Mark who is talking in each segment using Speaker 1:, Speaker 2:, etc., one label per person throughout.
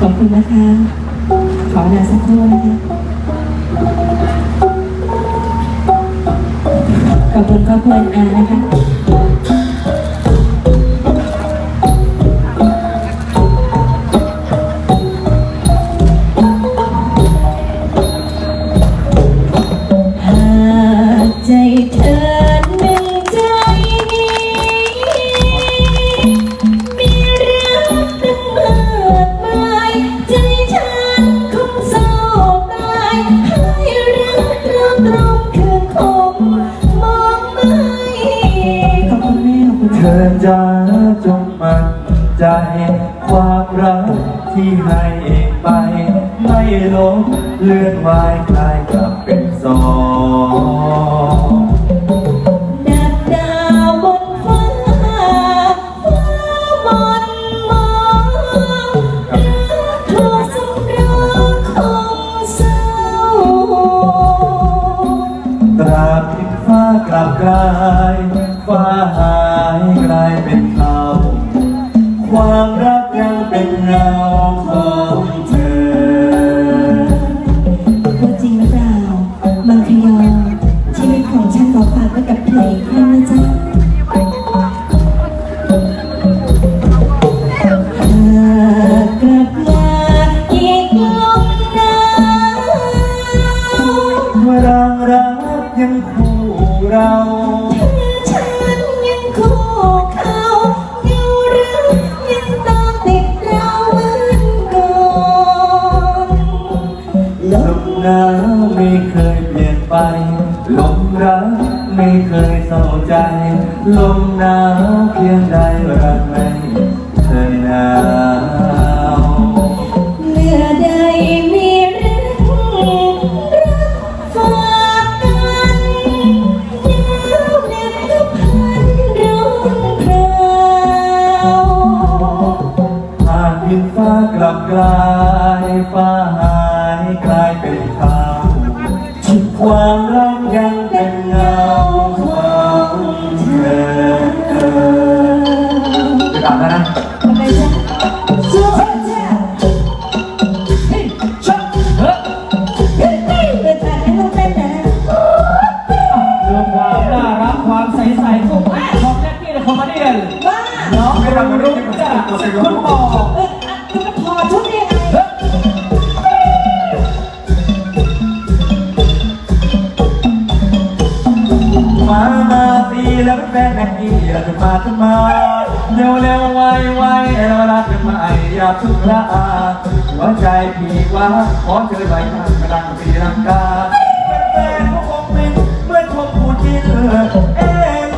Speaker 1: ขอบคุณนะคะ ขอเวลาสักครู่นะคะ ขอบคุณครอบครัวอานะคะ ค
Speaker 2: วามรักที่ให้ไป ไม่ลบเลื่อนวายกลายกลับเป็นสอง
Speaker 1: ดับดาวบนฟ้าฟ้ามนมองรักเธอสำรองคงเศร้า
Speaker 2: ตราบที่ฟ้ากลับกลายฟ้า เคยเป
Speaker 1: ลี่ยนไป
Speaker 2: ลมรักไม่เคยเศร้าใจ ลมหนาวเพียงใดรักไม่เคยหนาว
Speaker 1: เมื่อใดมีเรื่องรักฝากกันยาวเหน็บก็พันร้องคราว
Speaker 2: หากดินฟ้ากลับกลาย ความน่า
Speaker 3: รักความใสๆของของแจ็คกี้และคอมเมดี้น้องรุ่งจาคุณหมอ
Speaker 1: เอออะจะมาพอชุดได้ยังไง
Speaker 3: เฮ้ย
Speaker 2: มามาตีแล้วแฟนแม่กี้อยากจะมาขึ้นมา เร็วเร็วไวไวเรารักกันมาอย่าพึ่งละอาหัวใจพี่ว่าขอเจอใบหน้ากระดังตีรังกาแฟนๆก็คงเป็นเหมื่อนคงพูดจริงเอง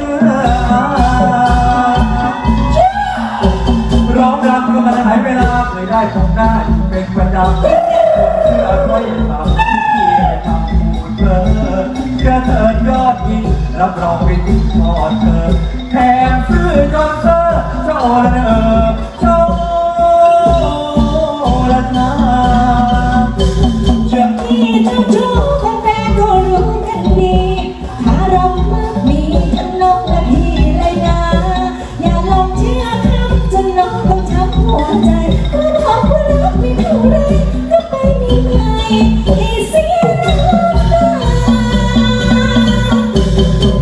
Speaker 2: ร้องรำก็มาหายเวลาเคยได้ชมหน้าเป็นประจำเชื่อร้อยสามที่ทำพูดเพ้อกระเถิดยอดยิงรับรองเป็นที่พอเธอ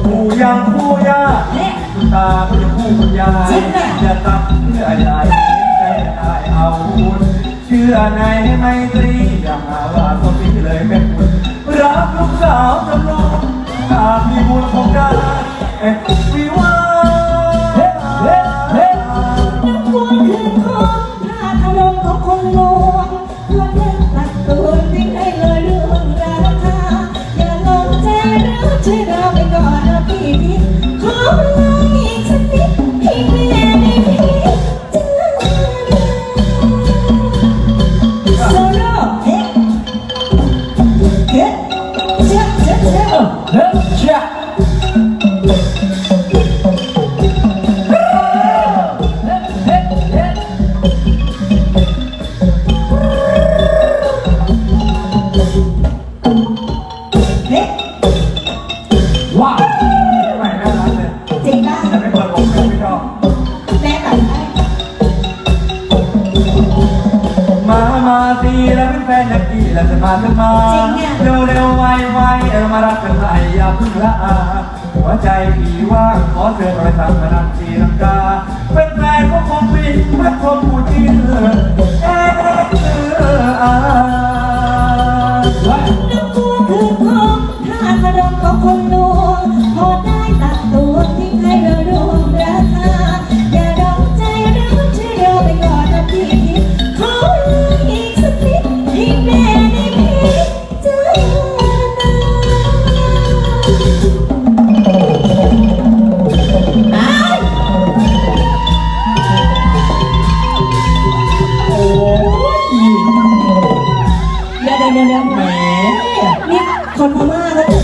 Speaker 1: ปู่ยั
Speaker 2: งผู้ยาคุณตาผู้ยังผู้คุณยายอย่าตักเพื่อใหญ่ใจไดเอาบุญเชื่อในไมตรี เจ้าเจ้า
Speaker 1: เจ้าเฮ้
Speaker 3: ยชัก
Speaker 2: แล้จะมาเธอมาเร็วเร็วไวไวเออมารับเธอไปอย่าพึ่งละหัวใจพี่ว่างขอเธอคอยทำมานังจีรังกาเป็นแฟนของผมบินและคมผู้จีนเออเออเออา
Speaker 1: น พม่านะ